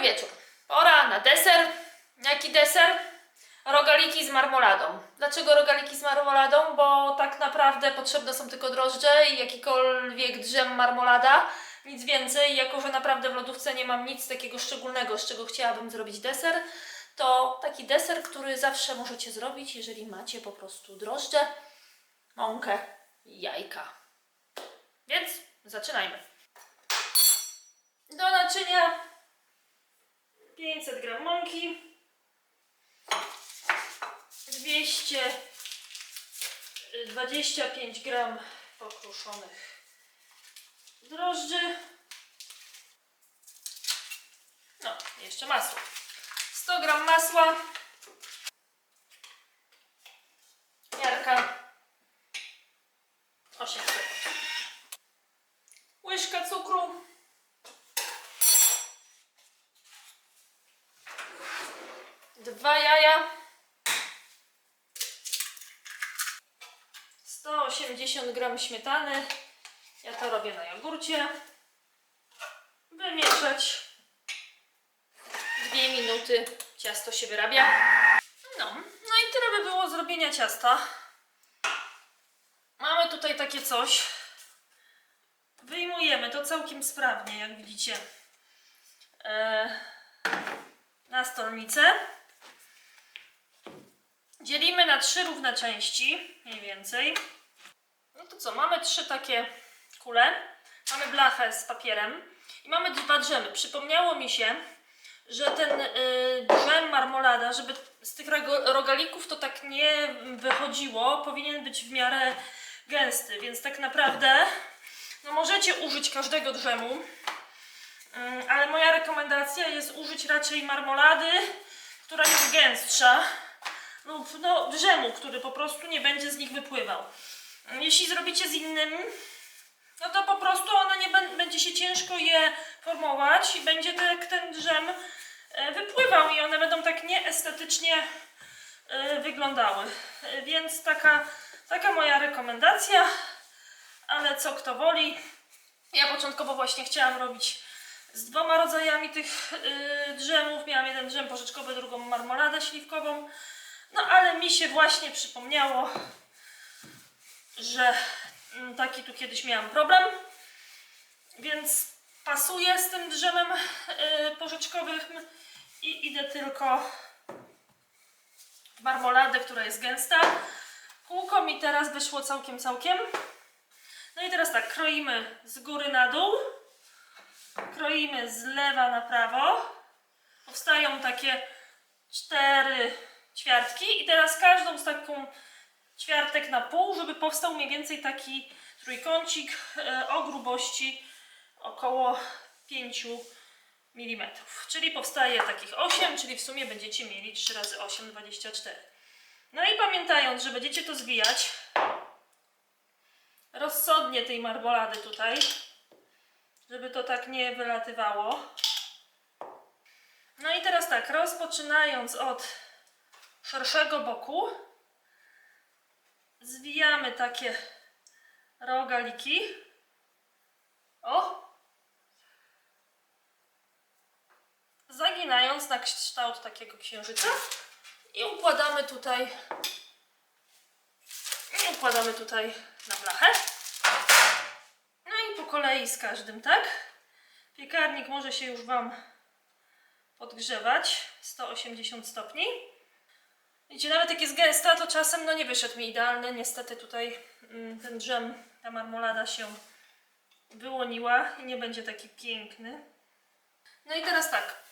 Wieczór. Pora na deser. Jaki deser? Rogaliki z marmoladą. Dlaczego rogaliki z marmoladą? Bo tak naprawdę potrzebne są tylko drożdże i jakikolwiek drzem marmolada. Nic więcej, jako że naprawdę w lodówce nie mam nic takiego szczególnego, z czego chciałabym zrobić deser, to taki deser, który zawsze możecie zrobić, jeżeli macie po prostu drożdże, mąkę i jajka. Więc zaczynajmy. Do naczynia 500 gram mąki, 225 gram pokruszonych drożdży. No, jeszcze masło. 100 gram masła. Miarka Dwa jaja. 180 gram śmietany. Ja to robię na jogurcie. Wymieszać. Dwie minuty ciasto się wyrabia. No, no i tyle by było zrobienia ciasta. Mamy tutaj takie coś. Wyjmujemy to całkiem sprawnie, jak widzicie. E, na stolnicę. Dzielimy na trzy równe części, mniej więcej. No to co, mamy trzy takie kule, mamy blachę z papierem i mamy dwa drzemy. Przypomniało mi się, że ten y, drzem marmolada, żeby z tych rogalików to tak nie wychodziło, powinien być w miarę gęsty, więc tak naprawdę no możecie użyć każdego drzemu, Mm, ale moja rekomendacja jest użyć raczej marmolady, która jest gęstsza lub no, drzemu, który po prostu nie będzie z nich wypływał. Jeśli zrobicie z innym, no to po prostu one nie bę- będzie się ciężko je formować i będzie tak ten drzem e, wypływał i one będą tak nieestetycznie e, wyglądały. E, Więc taka, taka moja rekomendacja, ale co kto woli. Ja początkowo właśnie chciałam robić z dwoma rodzajami tych drzemów. Miałam jeden drzem porzeczkowy, drugą marmoladę śliwkową. Mi się właśnie przypomniało, że mm, taki tu kiedyś miałam problem. Więc pasuję z tym drzemem yy, porzeczkowym i idę tylko w marmoladę, która jest gęsta. Kółko mi teraz wyszło całkiem, całkiem. No i teraz tak, kroimy z góry na dół kroimy z lewa na prawo. Powstają takie cztery ćwiartki i teraz każdą z taką ćwiartek na pół, żeby powstał mniej więcej taki trójkącik e, o grubości około 5 mm. Czyli powstaje takich 8, czyli w sumie będziecie mieli 3 razy 8, 24. No i pamiętając, że będziecie to zwijać rozsądnie tej marmolady tutaj, żeby to tak nie wylatywało. No i teraz tak, rozpoczynając od szerszego boku, zwijamy takie rogaliki. O! Zaginając na kształt takiego księżyca i układamy tutaj i układamy tutaj na blachę. No i po kolei z każdym, tak? Piekarnik może się już Wam podgrzewać 180 stopni. Widzicie, nawet jak jest gęsta, to czasem no nie wyszedł mi idealny. Niestety tutaj mm, ten drzem, ta marmolada się wyłoniła i nie będzie taki piękny. No i teraz tak.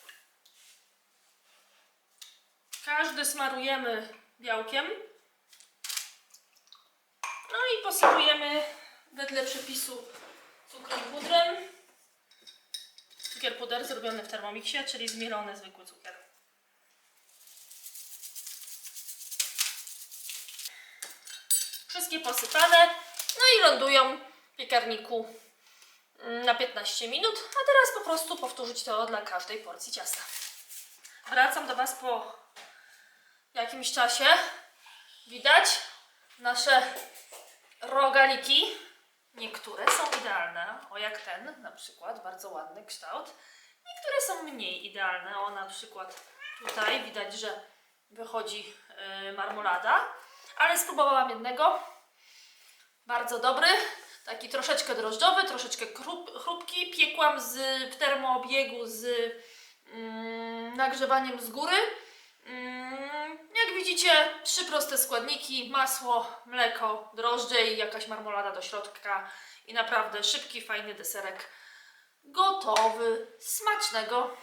Każdy smarujemy białkiem. No i posypujemy wedle przepisu cukrem pudrem. Cukier puder zrobiony w Thermomixie, czyli zmielony zwykły cukier. Wszystkie posypane, no i lądują w piekarniku na 15 minut, a teraz po prostu powtórzyć to dla każdej porcji ciasta. Wracam do Was po jakimś czasie. Widać nasze rogaliki. Niektóre są idealne, o jak ten na przykład, bardzo ładny kształt. Niektóre są mniej idealne. O, na przykład tutaj widać, że wychodzi yy, marmolada, ale spróbowałam jednego. Bardzo dobry, taki troszeczkę drożdżowy, troszeczkę chrup, chrupki. Piekłam z, w termoobiegu z mm, nagrzewaniem z góry. Mm, jak widzicie, trzy proste składniki: masło, mleko, drożdże i jakaś marmolada do środka. I naprawdę szybki, fajny deserek. Gotowy. Smacznego.